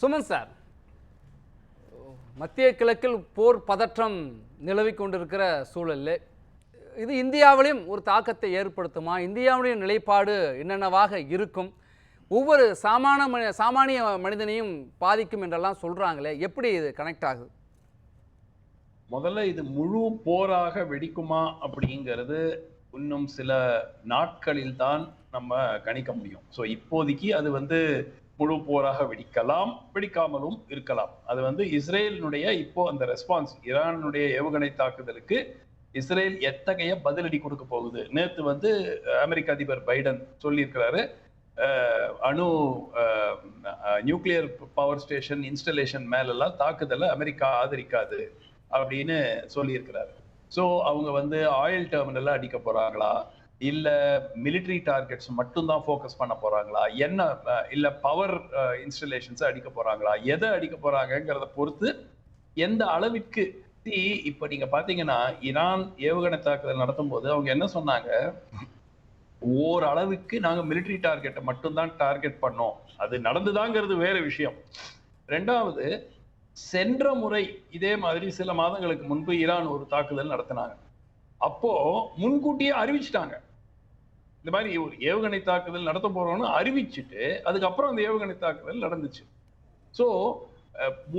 Suman sir மத்திய கிழக்கில் போர் பதற்றம் நிலவி கொண்டிருக்கிற சூழலில் இது இந்தியாவிலையும் ஒரு தாக்கத்தை ஏற்படுத்துமா? இந்தியாவுடைய நிலைப்பாடு என்னென்னவாக இருக்கும்? ஒவ்வொரு சாமான மனி சாமானிய மனிதனையும் பாதிக்கும் என்றெல்லாம் சொல்கிறாங்களே எப்படி இது கனெக்ட் ஆகுது? முதல்ல இது முழு போராக வெடிக்குமா அப்படிங்கிறது இன்னும் சில நாட்களில் தான் நம்ம கணிக்க முடியும். ஸோ இப்போதைக்கு அது வந்து முழு போராக வெடிக்கலாம் வெடிக்காமலும் இருக்கலாம். அது வந்து இஸ்ரேலினுடைய இப்போ அந்த ரெஸ்பான்ஸ் ஈரானுடைய ஏவுகணை தாக்குதலுக்கு இஸ்ரேல் எத்தகைய பதிலடி கொடுக்க போகுது? நேற்று வந்து அமெரிக்க அதிபர் பைடன் சொல்லியிருக்கிறாரு. அணு நியூக்ளியர் பவர் ஸ்டேஷன் இன்ஸ்டலேஷன் மேலெல்லாம் தாக்குதலை அமெரிக்கா ஆதரிக்காது அப்படின்னு சொல்லியிருக்கிறாரு. ஸோ அவங்க வந்து ஆயில் டெர்மினல்ல அடிக்க போறாங்களா? இல்ல மிலிட்ரி டார்கெட்ஸ் மட்டும் தான் ஃபோக்கஸ் பண்ண போறாங்களா? என்ன இல்ல பவர் இன்ஸ்டலேஷன்ஸ் அடிக்க போறாங்களா? எதை அடிக்க போறாங்கங்கிறத பொறுத்து எந்த அளவிற்கு இப்ப நீங்க பாத்தீங்கன்னா ஈரான் ஏவுகணை தாக்குதல் நடத்தும் போது அவங்க என்ன சொன்னாங்க? ஓரளவுக்கு நாங்க மிலிட்ரி டார்கெட்டை மட்டும்தான் டார்கெட் பண்ணோம். அது நடந்துதாங்கிறது வேற விஷயம். ரெண்டாவது சென்ற முறை இதே மாதிரி சில மாதங்களுக்கு முன்பு ஈரான் ஒரு தாக்குதல் நடத்தினாங்க. அப்போ முன்கூட்டியே அறிவிச்சிட்டாங்க. இந்த மாதிரி ஒரு ஏவுகணை தாக்குதல் நடத்த போறோம்னு அறிவிச்சுட்டு அதுக்கப்புறம் அந்த ஏவுகணை தாக்குதல் நடந்துச்சு. ஸோ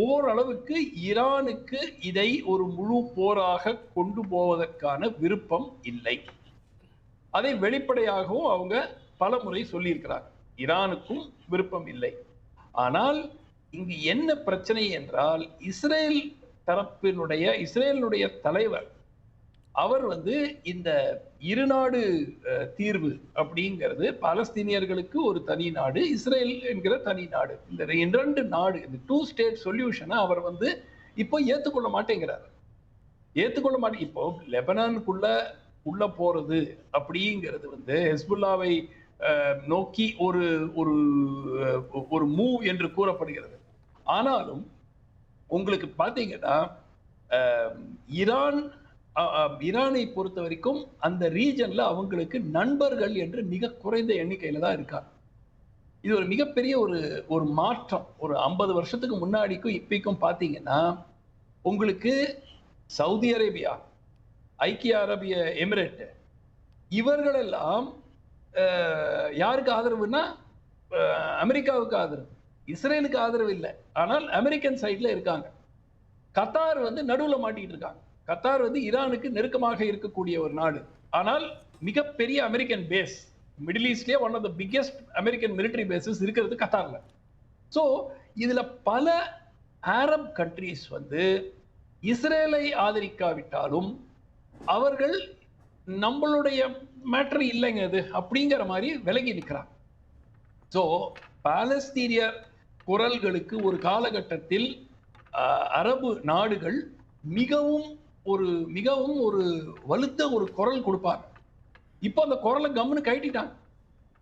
ஓரளவுக்கு ஈரானுக்கு இதை ஒரு முழு போராக கொண்டு போவதற்கான விருப்பம் இல்லை. அதை வெளிப்படையாகவும் அவங்க பல முறை சொல்லியிருக்கிறாங்க ஈரானுக்கும் விருப்பம் இல்லை. ஆனால் இங்கு என்ன பிரச்சனை என்றால் இஸ்ரேல் தரப்பினுடைய இஸ்ரேலினுடைய தலைவர் அவர் வந்து இந்த இருநாடு தீர்வு அப்படிங்கிறது பாலஸ்தீனியர்களுக்கு ஒரு தனி நாடு இஸ்ரேல் என்கிற தனி நாடு. இந்த இரண்டு நாடு இந்த டூ ஸ்டேட் சொல்யூஷனை அவர் வந்து இப்போ ஏத்துக்கொள்ள மாட்டேங்கிறார். ஏத்துக்கொள்ள மாட்டே இப்போ லெபனானுக்குள்ள உள்ள போறது அப்படிங்கிறது வந்து ஹெஸ்புல்லாவை அஹ், நோக்கி ஒரு ஒரு ஒரு மூவ் என்று கூறப்படுகிறது. ஆனாலும் உங்களுக்கு பார்த்தீங்கன்னா அஹ், ஈரான் ஈரானை பொறுத்த வரைக்கும் அந்த ரீஜன்ல அவங்களுக்கு நண்பர்கள் என்று மிக குறைந்த எண்ணிக்கையில தான் இருக்காங்க. இது ஒரு மிகப்பெரிய ஒரு ஒரு மாற்றம். ஒரு ஐம்பது வருஷத்துக்கு முன்னாடிக்கும் இப்பைக்கும் பார்த்தீங்கன்னா உங்களுக்கு சவுதி அரேபியா ஐக்கிய அரபிய எமிரேட் இவர்களெல்லாம் அஹ், யாருக்கு ஆதரவுன்னா அமெரிக்காவுக்கு ஆதரவு. இஸ்ரேலுக்கு ஆதரவு இல்லை. ஆனால் அமெரிக்கன் சைட்ல இருக்காங்க. கத்தார் வந்து நடுவுல மாட்டிக்கிட்டு இருக்காங்க. கத்தார் வந்து ஈரானுக்கு நெருக்கமாக இருக்கக்கூடிய ஒரு நாடு. ஆனால் மிகப்பெரிய American base middle ஈஸ்ட்லேயே one of the biggest American military bases இருக்கிறது கத்தார்ல. ஸோ இதுல பல ஆரப் கண்ட்ரீஸ் வந்து இஸ்ரேலை ஆதரிக்காவிட்டாலும் அவர்கள் நம்மளுடைய மேட்டர் இல்லைங்க இது அப்படிங்கிற மாதிரி விலகி நிற்கிறாங்க ஸோ பாலஸ்தீனிய குரல்களுக்கு ஒரு காலகட்டத்தில் அஹ், அரபு நாடுகள் மிகவும் ஒரு மிகவும் ஒரு வலுத்த ஒரு குரல் கொடுப்பார். இப்போ அந்த குரலை கம்னு கைட்டிட்டாங்க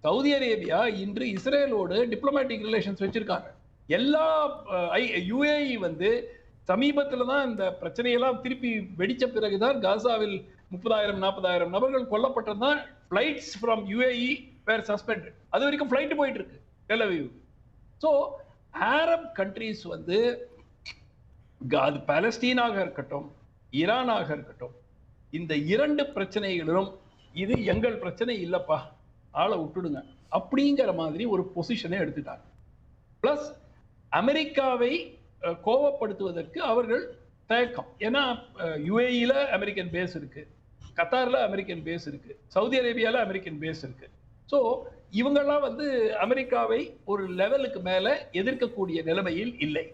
சவுதி அரேபியா இன்று இஸ்ரேலோடு டிப்ளமேட்டிக் ரிலேஷன்ஸ் வச்சிருக்காங்க. எல்லா யுஏஇ வந்து சமீபத்துல தான் இந்த பிரச்சனையெல்லாம் திருப்பி வெடிச்ச பிறகுதான் காசாவில் முப்பதாயிரம் நாற்பதாயிரம் நபர்கள் கொல்லப்பட்டதுதான் flights from UAE were suspended அது வரைக்கும் ஃப்ளைட் போயிட்டு இருக்கு டெலவிவ் ஸோ ஆரப் கண்ட்ரீஸ் வந்து க- அது பாலஸ்தீனாக இருக்கட்டும் ஈரானாக இருக்கட்டும் இந்த இரண்டு பிரச்சனைகளிலும் இது எங்கள் பிரச்சனை இல்லைப்பா ஆளை விட்டுடுங்க அப்படிங்கிற மாதிரி ஒரு பொசிஷனை எடுத்துட்டாங்க. பிளஸ் அமெரிக்காவை கோவப்படுத்துவதற்கு அவர்கள் தயக்கம். ஏன்னா யுஏஇல அமெரிக்கன் பேஸ் இருக்கு கத்தார்ல அமெரிக்கன் பேஸ் இருக்கு சவுதி அரேபியால அமெரிக்கன் பேஸ் இருக்கு. ஸோ இவங்கெல்லாம் வந்து அமெரிக்காவை ஒரு லெவலுக்கு மேல எதிர்க்கக்கூடிய நிலைமையில் இல்லை.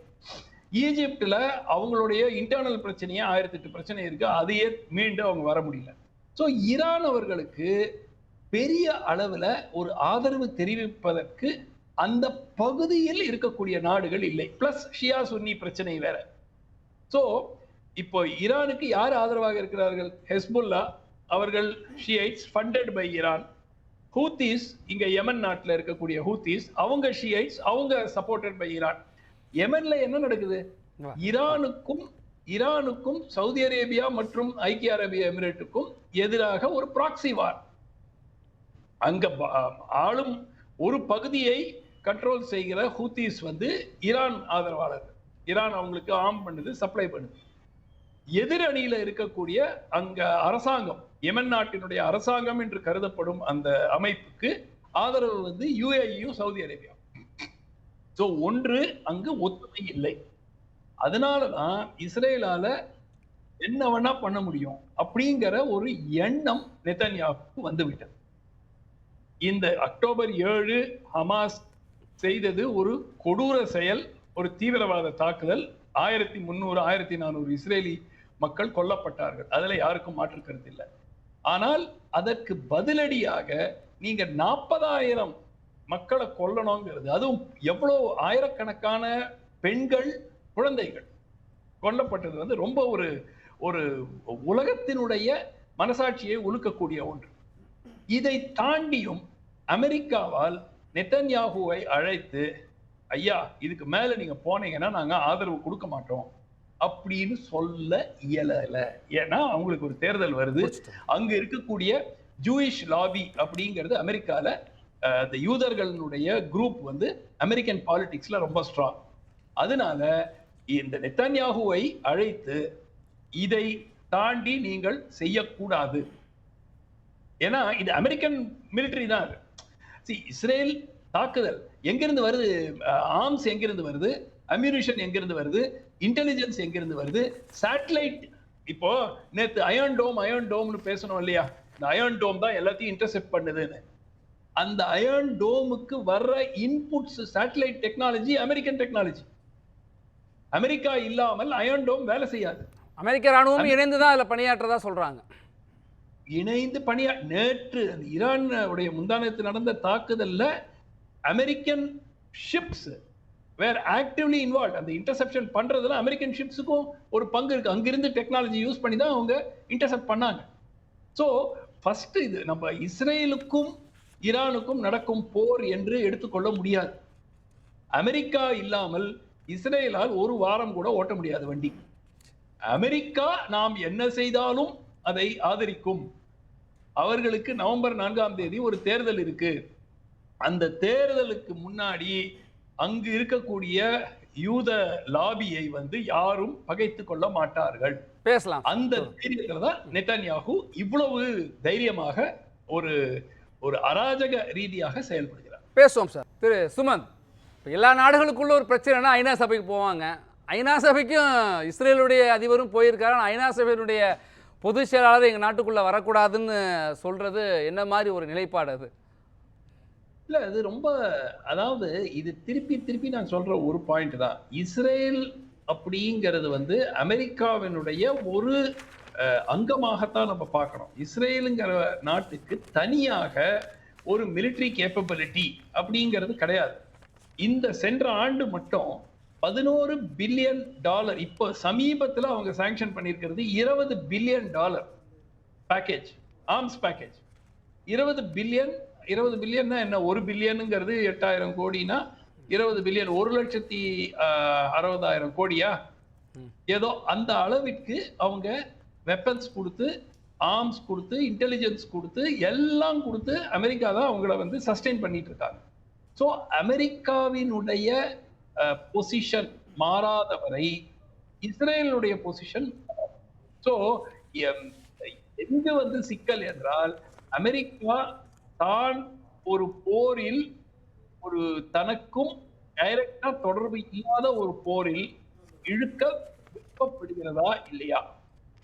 ஈஜிப்ட்ல அவங்களுடைய இன்டர்னல் பிரச்சனையே ஆயிரத்தி எட்டு பிரச்சனை இருக்கு. அதையே மீண்டும் அவங்க வர முடியல. ஸோ ஈரான் அவர்களுக்கு பெரிய அளவுல ஒரு ஆதரவு தெரிவிப்பதற்கு அந்த பகுதியில் இருக்கக்கூடிய நாடுகள் இல்லை. பிளஸ் ஷியா சுன்னி பிரச்சனை வேற. ஸோ இப்போ ஈரானுக்கு யார் ஆதரவாக இருக்கிறார்கள்? ஹெஸ்புல்லா அவர்கள் Shiites funded by Iran Houthis இங்க யமன் நாட்டுல இருக்கக்கூடிய ஹூத்திஸ் அவங்க ஷியைட்ஸ் அவங்க சப்போர்ட்டட் பை ஈரான் யமன்ல என்ன நடக்குது? ஈரானுக்கும் ஈரானுக்கும் சவுதி அரேபியா மற்றும் ஐக்கிய அரேபிய எமிரேட்டுக்கும் எதிராக ஒரு ப்ராக்சி வார் அங்க ஆளும் ஒரு பகுதியை கண்ட்ரோல் செய்கிற ஹூத்திஸ் வந்து ஈரான் ஆதரவாளர். ஈரான் அவங்களுக்கு ஆர்ம் பண்ணுது சப்ளை பண்ணுது. எதிரணியில இருக்கக்கூடிய அங்க அரசாங்கம் யெமன் நாட்டினுடைய அரசாங்கம் என்று கருதப்படும் அந்த அமைப்புக்கு ஆதரவு வந்து யுஏஇயும் சவுதி அரேபியா ஸோ ஒன்று அங்கு ஒத்துமை இல்லை. அதனாலதான் இஸ்ரேலால என்ன வேணா பண்ண முடியும் அப்படிங்கிற ஒரு எண்ணம் நெத்தன்யாவுக்கு வந்துவிட்டது. இந்த அக்டோபர் ஏழு ஹமாஸ் செய்தது ஒரு கொடூர செயல் ஒரு தீவிரவாத தாக்குதல். ஆயிரத்தி முந்நூறு ஆயிரத்தி நானூறு இஸ்ரேலி மக்கள் கொல்லப்பட்டார்கள். அதில் யாருக்கும் மாற்று கருத்து இல்லை. ஆனால் அதற்கு பதிலடியாக நீங்க நாற்பதாயிரம் மக்களை கொல்லணுங்கிறது. அதுவும் எவ்வளவு ஆயிரக்கணக்கான பெண்கள் குழந்தைகள் கொல்லப்பட்டது வந்து ரொம்ப ஒரு ஒரு உலகத்தினுடைய மனசாட்சியை உலுக்கக்கூடிய ஒன்று. இதை தாண்டியும் அமெரிக்காவால் நெத்தன்யாகுவை அழைத்து ஐயா இதுக்கு மேல நீங்க போனீங்கன்னா நாங்க ஆதரவு கொடுக்க மாட்டோம் அப்படின்னு சொல்ல இயலல. ஏன்னா அவங்களுக்கு ஒரு தேர்தல் வருது. அங்க இருக்கக்கூடிய ஜூயிஷ் லாபி அப்படிங்கிறது அமெரிக்கால இந்த யூதர்களுடைய குரூப் வந்து அமெரிக்கன் பாலிடிக்ஸ்ல ரொம்ப ஸ்ட்ராங் அதனால இந்த நெத்தன்யாகுவை அழைத்து இதை தாண்டி நீங்கள் செய்யக்கூடாது. ஏன்னா இது அமெரிக்கன் மிலிட்டரி தான் அது. இஸ்ரேல் தாக்குதல். எங்கிருந்து வருது? ஆர்ம்ஸ் எங்கிருந்து வருது? அம்யூனிஷன் எங்கிருந்து வருது? இன்டெலிஜென்ஸ் எங்கிருந்து வருது? சேட்டலைட் இப்போ நேத்து அயன் டோம் அயன் டோம்னு பேசணும் இல்லையா? இந்த அயன் டோம் தான் எல்லாத்தையும் இன்டர்செப்ட் பண்ணுதுன்னு. அந்த அயன் டோமுக்கு வர்ற inputs satellite technology American technology America இல்லாமல் அயன் டோம் வேலை செய்யாது. அமெரிக்க ராணுவம் இணைந்து தான் அதில் பணியாற்றதா சொல்றாங்க. இணைந்து பணியா நேற்று அந்த ஈரான் உடைய முந்தானத்து நடந்த தாக்குதல்ல American ships were actively involve அந்த இன்டர்செப்ஷன் பண்றதுல அமெரிக்கன் ஷிப்ஸுக்கும் ஒரு பங்கு இருக்கு. அங்கிருந்து டெக்னாலஜி யூஸ் பண்ணி தான் அவங்க இன்டர்செப்ட் பண்ணாங்க. ஸோ ஃபர்ஸ்ட் இது நம்ம இஸ்ரேலுக்கும் ஈரானுக்கும் நடக்கும் போர் என்று எடுத்துக்கொள்ள முடியாது. அமெரிக்கா இல்லாமல் இஸ்ரேலால் ஒரு வாரம் கூட ஓட்ட முடியாது வண்டி. அமெரிக்கா நாம் என்ன செய்தாலும் அதை ஆதரிக்கும். அவர்களுக்கு நவம்பர் நான்காம் தேதி ஒரு தேர்தல் இருக்கு. அந்த தேர்தலுக்கு முன்னாடி அங்கு இருக்கக்கூடிய யூத லாபியை வந்து யாரும் பகைத்து கொள்ள மாட்டார்கள். பேசலாம். அந்த தைரியத்துல தான் நெத்தன்யாகு இவ்வளவு தைரியமாக ஒரு ஒரு அராஜக ரீதியாக செயல்படுகிறார். பேசுவோம் சார். திரு சுமந்த் இப்போ எல்லா நாடுகளுக்குள்ள ஒரு பிரச்சனைனா ஐநா சபைக்கு போவாங்க. ஐநா சபைக்கும் இஸ்ரேலுடைய அதிபரும் போயிருக்காரு. ஆனால் ஐநா சபையினுடைய பொதுச் செயலாளர் எங்கள் நாட்டுக்குள்ளே வரக்கூடாதுன்னு சொல்கிறது என்ன மாதிரி ஒரு நிலைப்பாடு அது? இல்ல அது ரொம்ப அதாவது இது திருப்பி திருப்பி நான் சொல்ற ஒரு பாயிண்ட் தான். இஸ்ரேல் அப்படிங்கிறது வந்து அமெரிக்காவினுடைய ஒரு அங்கமாகத்தான் நம்ம பார்க்கணும் இஸ்ரேலுங்கிற நாட்டுக்கு தனியாக ஒரு military கேப்பபிலிட்டி அப்படிங்கிறது கிடையாது. இந்த சென்ற ஆண்டு மட்டும் பதினோரு பில்லியன் டாலர் இப்போ சமீபத்துல அவங்க சாங்ஷன் பண்ணியிருக்கிறது இருபது billion dollar package arms package இருபது பில்லியன் இருபது பில்லியன்னா என்ன? ஒரு பில்லியனுங்கிறது எட்டாயிரம் கோடினா இருபது பில்லியன் ஒரு லட்சத்தி அறுபதாயிரம் கோடியா? ஏதோ அந்த அளவிற்கு அவங்க வெப்பன்ஸ் கொடுத்து ஆர்ம்ஸ் கொடுத்து இன்டெலிஜென்ஸ் கொடுத்து எல்லாம் கொடுத்து அமெரிக்கா தான் அவங்கள வந்து சஸ்டெயின் பண்ணிட்டு இருக்காங்க. ஸோ அமெரிக்காவினுடைய பொசிஷன் மாறாதவரை இஸ்ரேலுடைய பொசிஷன் ஸோ எங்க வந்து சிக்கல் என்றால் அமெரிக்கா தான் ஒரு போரில் ஒரு தனக்கும் டைரக்டா தொடர்பு இல்லாத ஒரு போரில் இழுக்க விருப்பப்படுகிறதா இல்லையா?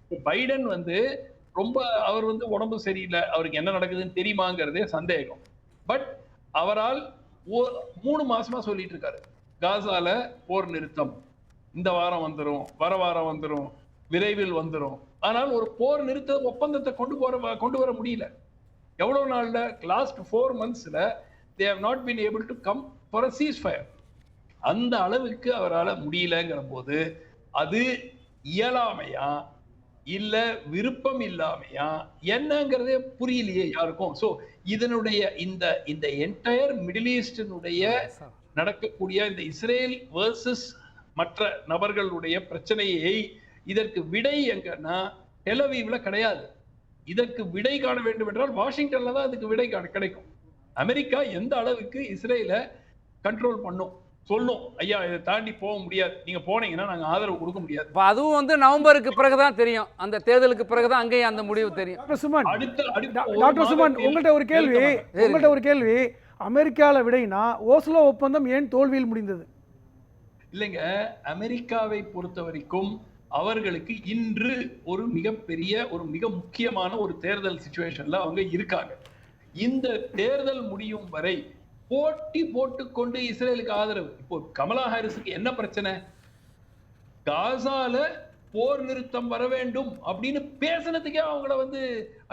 பைடன் வந்து ரொம்ப அவர் வந்து உடம்பு சரியில்லை அவருக்கு என்ன நடக்குதுன்னு தெரியுமாங்கிறதே சந்தேகம். பட் அவரால் ஓ- மூணு மாசமா சொல்லிட்டு இருக்காரு. காசால போர் நிறுத்தம். இந்த வாரம் வந்துடும் வர வாரம் வந்துடும் விரைவில் வந்துடும் ஆனால் ஒரு போர் நிறுத்த ஒப்பந்தத்தை கொண்டு போற கொண்டு வர முடியல. எவ்வளவு நாள்ல last four மந்த்ஸ்ல they have not been able to come for a ceasefire அந்த அளவுக்கு அவரால் முடியலங்கிற போது அது இயலாமையா? இல்ல விருப்பம் இல்லாமையா? என்னங்கிறதே புரியலையே யாருக்கும். சோ இதனுடைய இந்த இந்த என்டையர் மிடில் ஈஸ்டினுடைய நடக்கக்கூடிய இந்த இஸ்ரேல் வர்சஸ் மற்ற நபர்களுடைய பிரச்சனையை இதற்கு விடை எங்கன்னா டெலவீவ்ல கிடையாது. இதற்கு விடை காண வேண்டும் என்றால் வாஷிங்டன்ல தான் அதுக்கு விடை கிடைக்கும். அமெரிக்கா எந்த அளவுக்கு இஸ்ரேல கண்ட்ரோல் பண்ணும்? சொல்லும். ஐயா இதை தாண்டி போக முடியாது. நீங்க போனீங்கன்னா நாங்க ஆதரவு கொடுக்க முடியாது. இப்போ அதுவும் வந்து நவம்பருக்கு பிறகுதான் தெரியும். அந்த தேர்தலுக்கு பிறகுதான் அங்கேயும் அந்த முடிவு தெரியும். டாக்டர் சுமன் டாக்டர் சுமன் உங்கள்கிட்ட ஒரு கேள்வி. உங்கள்கிட்ட ஒரு கேள்வி. அமெரிக்கால விடைனா ஓஸ்லோ ஒப்பந்தம் ஏன் தோல்வியில் முடிந்தது? இல்லைங்க அமெரிக்காவை பொறுத்த வரைக்கும் அவர்களுக்கு இன்று ஒரு மிகப்பெரிய ஒரு மிக முக்கியமான ஒரு தேர்தல் சுச்சுவேஷன்ல அவங்க இருக்காங்க. இந்த தேர்தல் முடியும் வரை போட்டி போட்டுக்கொண்டு இஸ்ரேலுக்கு ஆதரவு. இப்போ கமலா ஹாரிஸுக்கு என்ன பிரச்சனை? காசால போர் நிறுத்தம் வர வேண்டும் அப்படின்னு பேசுனதுக்கே அவங்கள வந்து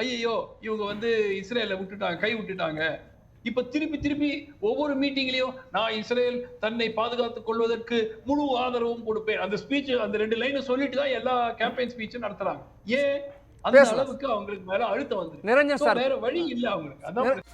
ஐயையோ இவங்க வந்து இஸ்ரேலை விட்டுட்டாங்க கை விட்டுட்டாங்க. இப்ப திருப்பி திருப்பி ஒவ்வொரு மீட்டிங்லயும் நான் இஸ்ரேல் தன்னை பாதுகாத்துக் கொள்வதற்கு முழு ஆதரவும் கொடுப்பேன். அந்த ஸ்பீச் அந்த ரெண்டு லைன் சொல்லிட்டு தான் எல்லா கேம்பெயின் ஸ்பீச்சும் நடத்துறாங்க. ஏன்? அந்த. அளவுக்கு அவங்களுக்கு மேல அழுத்தம் வந்து வேற வழி இல்ல அவங்களுக்கு. அதான்